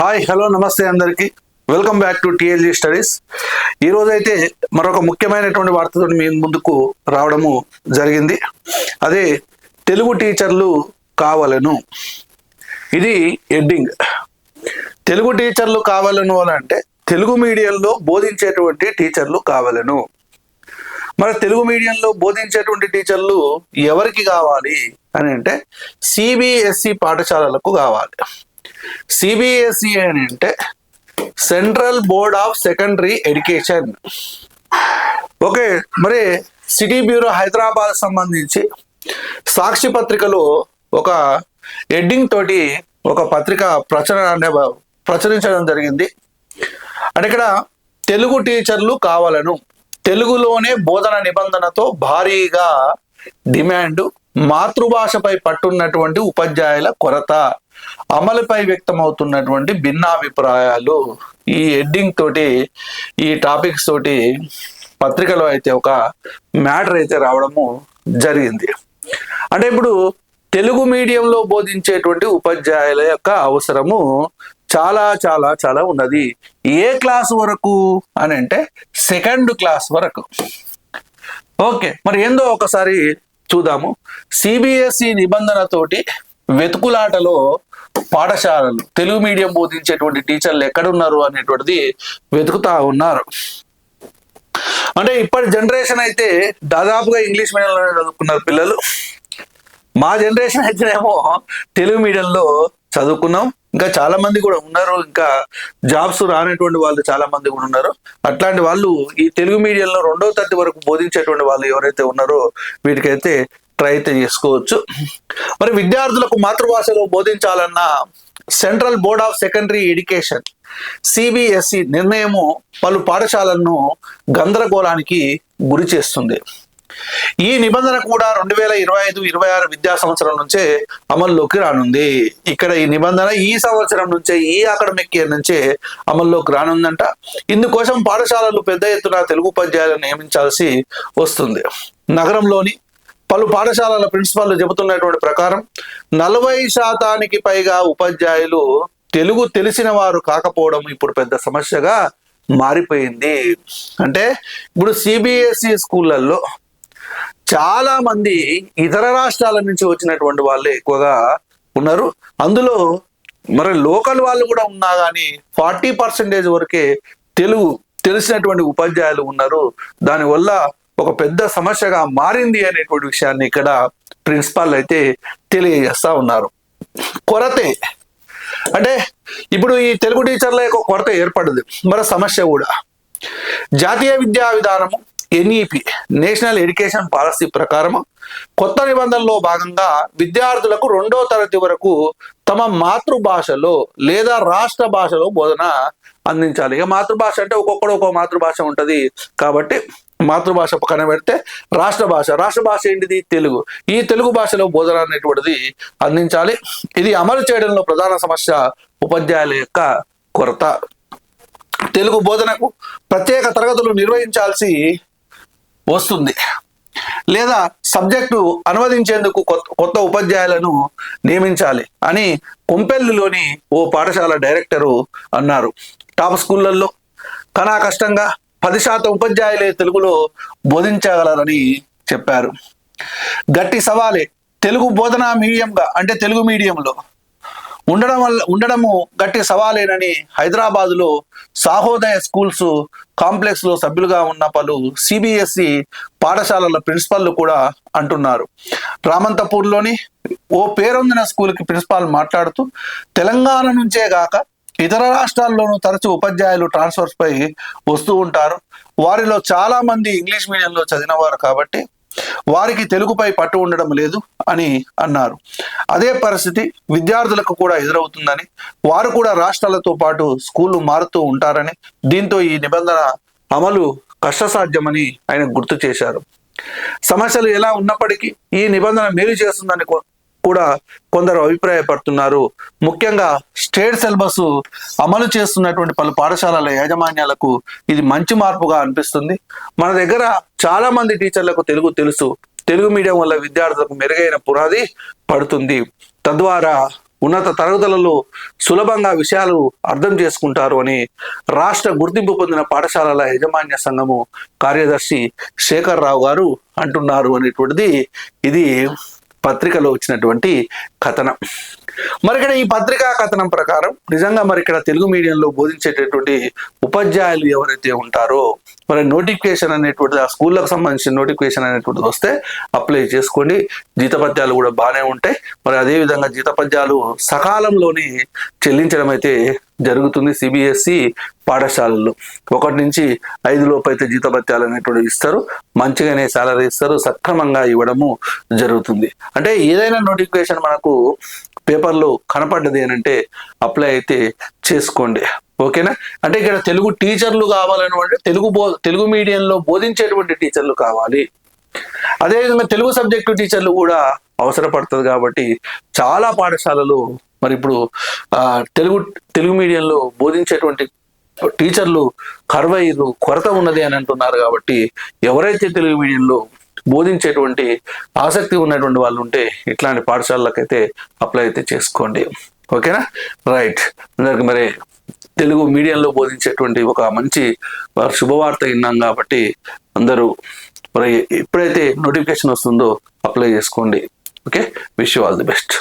Hi hello నమస్తే అందరికీ. Welcome back to TLG studies ఈరోజైతే మరొక ముఖ్యమైనటువంటి వార్తతో మీ ముందుకు రావడము జరిగింది. అదే తెలుగు టీచర్లు కావాలను. ఇది ఎడ్డింగ్ తెలుగు టీచర్లు కావాలను అని అంటే తెలుగు మీడియంలో బోధించేటువంటి టీచర్లు కావాలను. మరి తెలుగు మీడియంలో బోధించేటువంటి టీచర్లు ఎవరికి కావాలి అని అంటే సిబిఎస్ఈ పాఠశాలలకు కావాలి. సిబిఎస్ఈ అని అంటే central board of secondary education okay మరి సిటీ బ్యూరో హైదరాబాద్ సంబంధించి సాక్షి పత్రికలో ఒక ఎడ్డింగ్ తోటి ఒక పత్రిక ప్రచురణ ప్రచురించడం జరిగింది. అంటే ఇక్కడ తెలుగు టీచర్లు కావాలను తెలుగులోనే బోధన నిబంధనతో భారీగా డిమాండ్ మాతృభాషపై పట్టున్నటువంటి ఉపాధ్యాయుల కొరత. అమలుపై వ్యక్తమవుతున్నటువంటి భిన్నాభిప్రాయాలు ఈ హెడ్డింగ్ తోటి ఈ టాపిక్స్ తోటి పత్రికలో అయితే ఒక మ్యాటర్ అయితే రావడము జరిగింది. అంటే ఇప్పుడు తెలుగు మీడియంలో బోధించేటువంటి ఉపాధ్యాయుల యొక్క అవసరము చాలా చాలా చాలా ఉన్నది. ఏ క్లాస్ వరకు అని అంటే సెకండ్ క్లాస్ వరకు. ఓకే మరి ఏందో ఒకసారి చూద్దాము. సిబిఎస్ఈ నిబంధనతోటి వెతుకులాటలో పాఠశాలలు. తెలుగు మీడియం బోధించేటువంటి టీచర్లు ఎక్కడున్నారు అనేటువంటిది వెతుకుతా ఉన్నారు. అంటే ఇప్పటి జనరేషన్ అయితే దాదాపుగా ఇంగ్లీష్ మీడియంలోనే చదువుకున్నారు పిల్లలు. మా జనరేషన్ అయితేనేమో తెలుగు మీడియంలో చదువుకున్నాం. ఇంకా చాలా మంది కూడా ఉన్నారు. ఇంకా జాబ్స్ రానటువంటి వాళ్ళు చాలా మంది కూడా ఉన్నారు. అట్లాంటి వాళ్ళు ఈ తెలుగు మీడియంలో రెండో తరగతి వరకు బోధించేటువంటి వాళ్ళు ఎవరైతే ఉన్నారో వీటికైతే ట్రై అయితే చేసుకోవచ్చు. మరి విద్యార్థులకు మాతృభాషలో బోధించాలన్న central board of secondary education CBSE నిర్ణయము పలు పాఠశాలలను గందరగోళానికి గురి చేస్తుంది. ఈ నిబంధన కూడా రెండు వేల ఇరవై ఐదు ఇరవై ఆరు విద్యా సంవత్సరం నుంచే అమల్లోకి రానుంది. ఇక్కడ ఈ నిబంధన ఈ సంవత్సరం నుంచే ఈ అకాడమిక్ ఇయర్ నుంచే అమల్లోకి రానుందంట. ఇందుకోసం పాఠశాలలు పెద్ద ఎత్తున తెలుగు ఉపాధ్యాయులను నియమించాల్సి వస్తుంది. నగరంలోని పలు పాఠశాలల ప్రిన్సిపాల్ చెబుతున్నటువంటి ప్రకారం నలభై శాతానికి పైగా ఉపాధ్యాయులు తెలుగు తెలిసిన వారు కాకపోవడం ఇప్పుడు పెద్ద సమస్యగా మారిపోయింది. అంటే ఇప్పుడు సిబిఎస్ఈ స్కూళ్ళల్లో చాలా మంది ఇతర రాష్ట్రాల నుంచి వచ్చినటువంటి వాళ్ళే ఎక్కువగా ఉన్నారు. అందులో మరి లోకల్ వాళ్ళు కూడా ఉన్నా కానీ ఫార్టీ పర్సెంటేజ్ వరకే తెలుగు తెలిసినటువంటి ఉపాధ్యాయులు ఉన్నారు. దానివల్ల ఒక పెద్ద సమస్యగా మారింది అనేటువంటి విషయాన్ని ఇక్కడ ప్రిన్సిపాల్ అయితే తెలియజేస్తా ఉన్నారు. కొరతే అంటే ఇప్పుడు ఈ తెలుగు టీచర్ల యొక్క కొరత ఏర్పడదు. మరో సమస్య కూడా. జాతీయ విద్యా విధానము ఎన్ఈపి నేషనల్ ఎడ్యుకేషన్ పాలసీ ప్రకారం కొత్త నిబంధనలో భాగంగా విద్యార్థులకు రెండో తరగతి వరకు తమ మాతృభాషలో లేదా రాష్ట్ర భాషలో బోధన అందించాలి. ఇక మాతృభాష అంటే ఒక్కొక్కడు ఒక్కో మాతృభాష ఉంటుంది కాబట్టి మాతృభాష పక్కన పెడితే రాష్ట్ర భాష. రాష్ట్ర భాష ఏంటిది? తెలుగు. ఈ తెలుగు భాషలో బోధన అనేటువంటిది అందించాలి? ఇది అమలు చేయడంలో ప్రధాన సమస్య ఉపాధ్యాయుల యొక్క కొరత. తెలుగు బోధనకు ప్రత్యేక తరగతులు నిర్వహించాల్సి వస్తుంది. లేదా సబ్జెక్టు అనువదించేందుకు కొత్త కొత్త ఉపాధ్యాయులను నియమించాలి అని కొంపెల్లిలోని ఓ పాఠశాల డైరెక్టరు అన్నారు. టాప్ స్కూళ్ళల్లో కనా కష్టంగా పది శాతం ఉపాధ్యాయులే తెలుగులో బోధించగలరని చెప్పారు. గట్టి సవాలే. తెలుగు బోధనా మీడియంగా అంటే తెలుగు మీడియంలో ఉండడం వల్ల ఉండడము గట్టి సవాలేనని హైదరాబాదులో సాహోదయ స్కూల్స్ కాంప్లెక్స్లో సభ్యులుగా ఉన్న పలు సిబిఎస్ఈ పాఠశాలల ప్రిన్సిపల్లు కూడా అంటున్నారు. రామంతపూర్లోని ఓ పేరొందిన స్కూల్కి ప్రిన్సిపాల్ మాట్లాడుతూ తెలంగాణ నుంచే గాక ఇతర రాష్ట్రాల్లోనూ తరచూ ఉపాధ్యాయులు ట్రాన్స్ఫర్స్ పై వస్తూ ఉంటారు. వారిలో చాలా మంది ఇంగ్లీష్ మీడియంలో చదివినవారు కాబట్టి వారికి తెలుగుపై పట్టు ఉండడం లేదు అని అన్నారు. అదే పరిస్థితి విద్యార్థులకు కూడా ఎదురవుతుందని వారు కూడా రాష్ట్రాలతో పాటు స్కూళ్ళు మారుతూ ఉంటారని దీంతో ఈ నిబంధన అమలు కష్టసాధ్యమని ఆయన గుర్తు చేశారు. సమస్యలు ఎలా ఉన్నప్పటికీ ఈ నిబంధన మేలు చేస్తుందని కూడా కొందరు అభిప్రాయపడుతున్నారు. ముఖ్యంగా స్టేట్ సిలబస్ అమలు చేస్తున్నటువంటి పలు పాఠశాలల యాజమాన్యాలకు ఇది మంచి మార్పుగా అనిపిస్తుంది. మన దగ్గర చాలా మంది టీచర్లకు తెలుగు తెలుసు. తెలుగు మీడియం వల్ల విద్యార్థులకు మెరుగైన పునాది పడుతుంది. తద్వారా ఉన్నత తరగతులలో సులభంగా విషయాలు అర్థం చేసుకుంటారు అని రాష్ట్ర గుర్తింపు పొందిన పాఠశాలల యాజమాన్య సంఘము కార్యదర్శి శేఖర్ రావు గారు అంటున్నారు అనేటువంటిది ఇది పత్రికలో వచ్చినటువంటి కథనం. మరి ఇక్కడ ఈ పత్రికా కథనం ప్రకారం నిజంగా మరి ఇక్కడ తెలుగు మీడియంలో బోధించేటటువంటి ఉపాధ్యాయులు ఎవరైతే ఉంటారో మరి నోటిఫికేషన్ అనేటువంటిది ఆ స్కూళ్ళకు సంబంధించిన నోటిఫికేషన్ అనేటువంటిది వస్తే అప్లై చేసుకోండి. జీతపద్యాలు కూడా బాగానే ఉంటాయి. మరి అదే విధంగా జీతపద్యాలు సకాలంలోనే చెల్లించడం అయితే జరుగుతుంది సిబిఎస్ఈ పాఠశాలల్లో. ఒకటి నుంచి ఐదు లోపు అయితే జీతభత్యాలు అనేటువంటివి ఇస్తారు. మంచిగానే సాలరీ ఇస్తారు. సక్రమంగా ఇవ్వడము జరుగుతుంది. అంటే ఏదైనా నోటిఫికేషన్ మనకు పేపర్లో కనపడ్డది అంటే అప్లై అయితే చేసుకోండి. ఓకేనా? అంటే ఇక్కడ తెలుగు టీచర్లు కావాలని అంటే తెలుగు బో తెలుగు మీడియంలో బోధించేటువంటి టీచర్లు కావాలి. అదేవిధంగా తెలుగు సబ్జెక్టు టీచర్లు కూడా అవసరపడుతుంది కాబట్టి చాలా పాఠశాలలు మరి ఇప్పుడు ఆ, తెలుగు తెలుగు మీడియంలో బోధించేటువంటి టీచర్లు కరువైరు కొరత ఉన్నది అని అంటున్నారు కాబట్టి ఎవరైతే తెలుగు మీడియంలో బోధించేటువంటి ఆసక్తి ఉన్నటువంటి వాళ్ళు ఉంటే ఇట్లాంటి పాఠశాలలకైతే అప్లై అయితే చేసుకోండి. ఓకేనా? రైట్. అందరికి మరి తెలుగు మీడియంలో బోధించేటువంటి ఒక మంచి శుభవార్త విన్నాం కాబట్టి అందరూ మరి ఎప్పుడైతే నోటిఫికేషన్ వస్తుందో అప్లై చేసుకోండి. Okay? Wish you all the best.